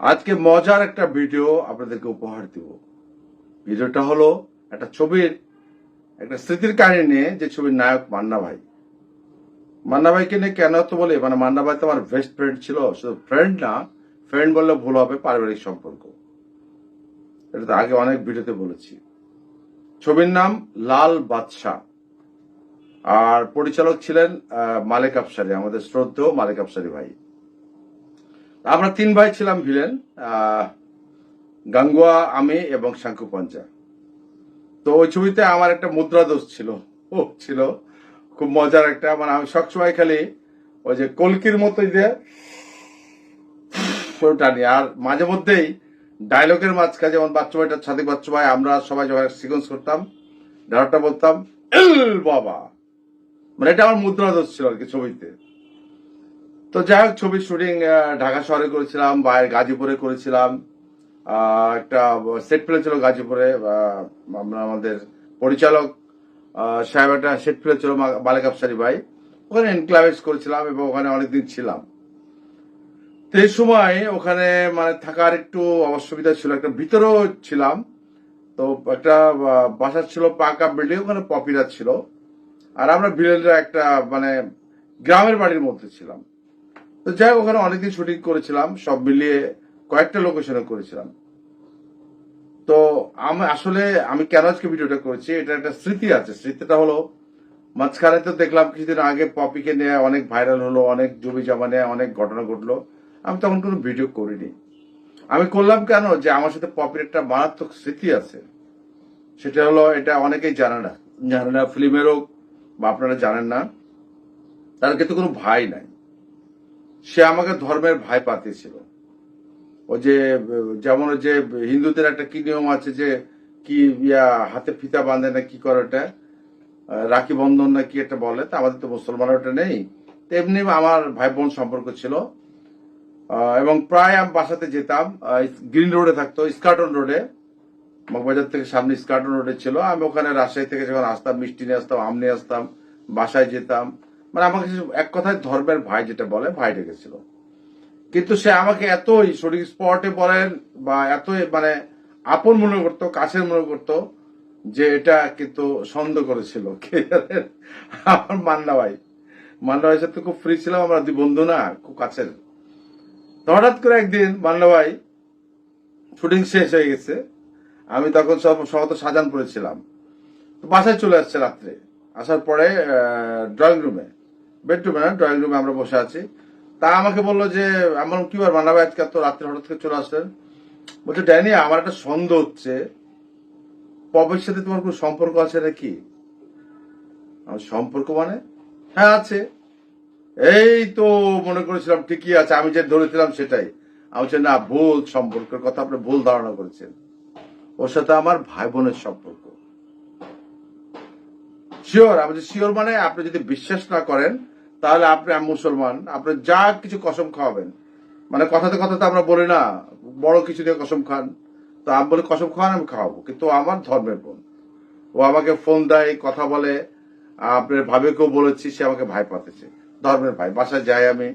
আজকে মজার একটা ভিডিও আপনাদেরকে উপহার দিব। ভিডিওটা হলো একটা ছবির, একটা স্মৃতির কাহিনী নিয়ে যে ছবির নায়ক মান্না ভাই। মান্না ভাইকে নিয়ে কেন তো বলে? মানে মান্না ভাই তো আমার বেস্ট ফ্রেন্ড ছিল, শুধু ফ্রেন্ড না ফ্রেন্ড বললে ভুল হবে, পারিবারিক সম্পর্ক। এটা তো আগে অনেক ভিডিওতে বলেছি। ছবির নাম লাল বাদশাহ। আর পরিচালক ছিলেন মালিক আফসারি, আমাদের শ্রদ্ধেয় মালিক আফসারি ভাই। আমরা তিন ভাই ছিলাম ভিলেন গাঙ্গুয়া, আমি এবং শাঙ্কু পঞ্চা তো ওই ছবিতে আমার একটা মুদ্রা দোষ ছিল। ও, ছিল। খুব মজার একটা মানে আমি সবসময় খালি ওই যে কলকির মতো যে সরু টানি। আর মাঝে মধ্যেই ডায়লগের মাঝখানে যেমন বাচ্চা ভাইটা ছাদিক বাচ্চা ভাই আমরা সবাই যখন সিকোয়েন্স করতাম ডায়লগটা বলতাম বাবা! মানে এটা আমার মুদ্রা দোষ ছিল আর কি ছবিতে। তো যাই হোক ছবির শুটিং ঢাকা শহরে করেছিলাম, বাইরে গাজীপুরে করেছিলাম। একটা সেট প্লে ছিল গাজীপুরে আমরা আমাদের পরিচালক সাহেব একটা সেট প্লে ছিল মা- মালিক আফসারি ভাই। ওখানে এনক্লাভেজ করেছিলাম এবং ওখানে অনেকদিন ছিলাম। তো সময় ওখানে মানে থাকার একটু অসুবিধা ছিল, একটা ভিতরেও ছিলাম। তো একটা বাসা ছিল পাকা বিল্ডিং ওখানে পপিরা ছিল। আর আমরা ভিলেনরা একটা মানে গ্রামের বাড়ির মধ্যে ছিলাম। তো যাই হোক, ওখানে অনেকদিন শুটিং করেছিলাম, সব মিলিয়ে কয়েকটা লোকেশনে করেছিলাম। তো আমি আসলে, আমি কেন আজকে ভিডিওটা করেছি, এটা একটা স্মৃতি আছে। স্মৃতিটা হলো, মাঝখানে তো দেখলাম কিছুদিন আগে পপিকে নিয়ে অনেক ভাইরাল হলো, অনেক জমি জমা নিয়ে অনেক ঘটনা ঘটলো। আমি তখন কোনো ভিডিও করিনি। আমি করলাম কেন? যে আমার সাথে পপির একটা মারাত্মক স্মৃতি আছে। সেটা হলো, এটা অনেকেই জানে না। জানে না ফিল্মেরও বা আপনারা জানেন না, তার কিন্তু কোনো ভাই নাই। সে আমাকে ধর্মের ভাই পাতিয়েছিল। ও যে, যেমন যে হিন্দুদের একটা কি নিয়ম আছে যে, কি ইয়া হাতে ফিতা বাঁধে না কি করে ওটা? রাখি বন্ধন না কি একটা বলে, তা আমাদের তো মুসলমান ওটা নেই। তেমনি আমার ভাই বোন সম্পর্ক ছিল। এবং প্রায় আমি বাসাতে যেতাম গ্রিন রোডে থাকতো, স্কার্টন রোডে। মগবাজার থেকে সামনে স্কার্টন রোডে ছিল। আমি ওখানে রাজশাহী থেকে যখন আসতাম, মিষ্টি নিয়ে আসতাম, আম নিয়ে আসতাম, বাসায় যেতাম। মানে আমাকে এক কথায় ধর্মের ভাই যেটা বলে ভাই ডেকেছিল কিন্তু সে আমাকে এতই শরীর স্পটে বলেন বা এতই মানে আপন মনে করতো, কাছের মনে করতো, যে এটা কিন্তু সন্দেহ করেছিল? আমার মান্না ভাই। মান্না ভাইয়ের সাথে খুব ফ্রি ছিলাম, আমরা দুই বন্ধু না খুব কাছের। তো হঠাৎ করে একদিন মান্না ভাই শুটিং শেষ হয়ে গেছে। আমি তখন সব সহত সাজানপুরে ছিলাম। তো বাসায় চলে আসছে রাত্রে। আসার পরে ড্রয়িং রুমে বেডরুমে ড্রয়িং রুমে আমরা বসে আছি। তা আমাকে বলল যে আমার কি বার মানাবে আজকে তো রাত্রে হঠাৎ করে চলে আসলেন? বলছে, ড্যানি, আমার একটা সন্দেহ হচ্ছে। পবের সাথে তোমার কোনো সম্পর্ক আছে নাকি? আমার সম্পর্ক মানে? হ্যাঁ আছে। এই তো মনে করেছিলাম ঠিকই আছে, আমি যে ধরেছিলাম সেটাই। আমি না, ভুল, সম্পর্কের কথা আপনি ভুল ধারণা করেছেন। ওর সাথে আমার ভাই বোনের সম্পর্ক। শিওর আমি শিওর মানে আপনি যদি বিশ্বাস না করেন, তাহলে আপনি মুসলমান। আপনি যা কিছু কসম খাওয়াবেন। মানে কথাতে কথাতে আমরা বলি না, বড় কিছু দিয়ে কসম খান। তো আমি বলি, কসম খাওয়ান আমি খাওয়াবো। কিন্তু আমার ধর্মের বোন। ও আমাকে ফোন দেয়, কথা বলে। আপনার ভাবিকেও বলেছি, সে আমাকে ভাই পাতেছে। ধর্মের ভাই, বাসায় যাই আমি।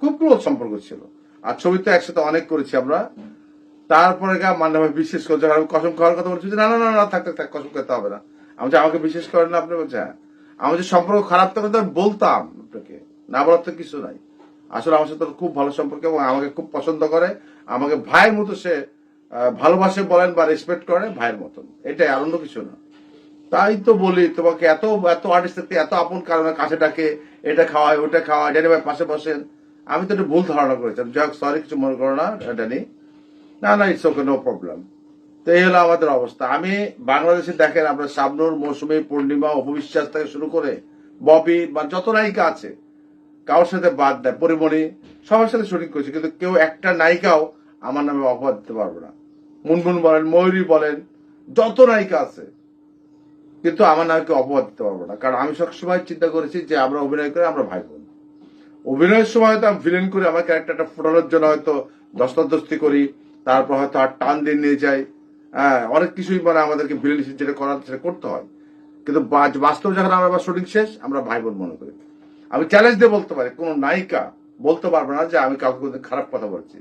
খুব ক্লোজ সম্পর্ক ছিল। আর ছবি তো একসাথে অনেক করেছি আমরা। তারপরে গা মান্না ভাই বিশ্বাস করে যখন আমি কসম খাওয়ার কথা বলছি, না না না না, থাক থাক থাক, কসম খেতে হবে না। আমি যে আমাকে বিশ্বাস করেন না আপনি আমার যে সম্পর্ক খারাপ থাকলে তো বলতাম আপনাকে। না বলার তো কিছু নাই। আসলে আমার সাথে খুব ভালো সম্পর্ক এবং আমাকে খুব পছন্দ করে। আমাকে ভাইয়ের মতো সে ভালোবাসে বলেন বা রেসপেক্ট করে ভাইয়ের মতন। এটাই আনন্দ কিছু না। তাই তো বলি, তোমাকে এত এত আর্টিস্ট থাকতে এত আপন কারণে কাছে ডাকে, এটা খাওয়ায়, ওটা খাওয়ায় ড্যানি ভাই পাশে বসেন। আমি তো একটু ভুল ধারণা করেছিলাম যাই হোক সরি কিছু মনে করো না ড্যানি না না ইটস ওকে নো প্রবলেম তো এই হলো আমাদের অবস্থা। আমি বাংলাদেশে দেখেন আমরা শাবনুর, মৌসুমী, পূর্ণিমা, অপবিশ্বাস থেকে শুরু করে ববি, বা যত নায়িকা আছে, কারোর সাথে বাদ দেয়, পরিমণি, সবার সাথে শুটিং করেছি, কিন্তু কেউ একটা নায়িকাও আমার নামে অপবাদ দিতে পারবে না। মুনমুন বলেন, ময়ূরী বলেন, যত নায়িকা আছে, কিন্তু আমার নামকে অপবাদ দিতে পারব না। কারণ আমি সবসময় চিন্তা করেছি যে আমরা অভিনয় করে আমরা ভাই বোন। অভিনয়ের সময় হয়তো আমি ভিলেন করি আমার ক্যারেক্টারটা ফোটানোর জন্য হয়তো দস্তাদস্তি করি, তারপর হয়তো আর টান দিয়ে নিয়ে যাই। অনেক কিছুই মানে আমাদেরকে ভিলেন যেটা করার, সেটা করতে হয়। কিন্তু বাস্তব যখন আমরা শুটিং শেষ, আমরা ভাই বোন মনে করি। আমি চ্যালেঞ্জ দিয়ে বলতে পারি, কোনো নায়িকা বলতে পারবে না যে আমি কাউকে খারাপ কথা বলছি।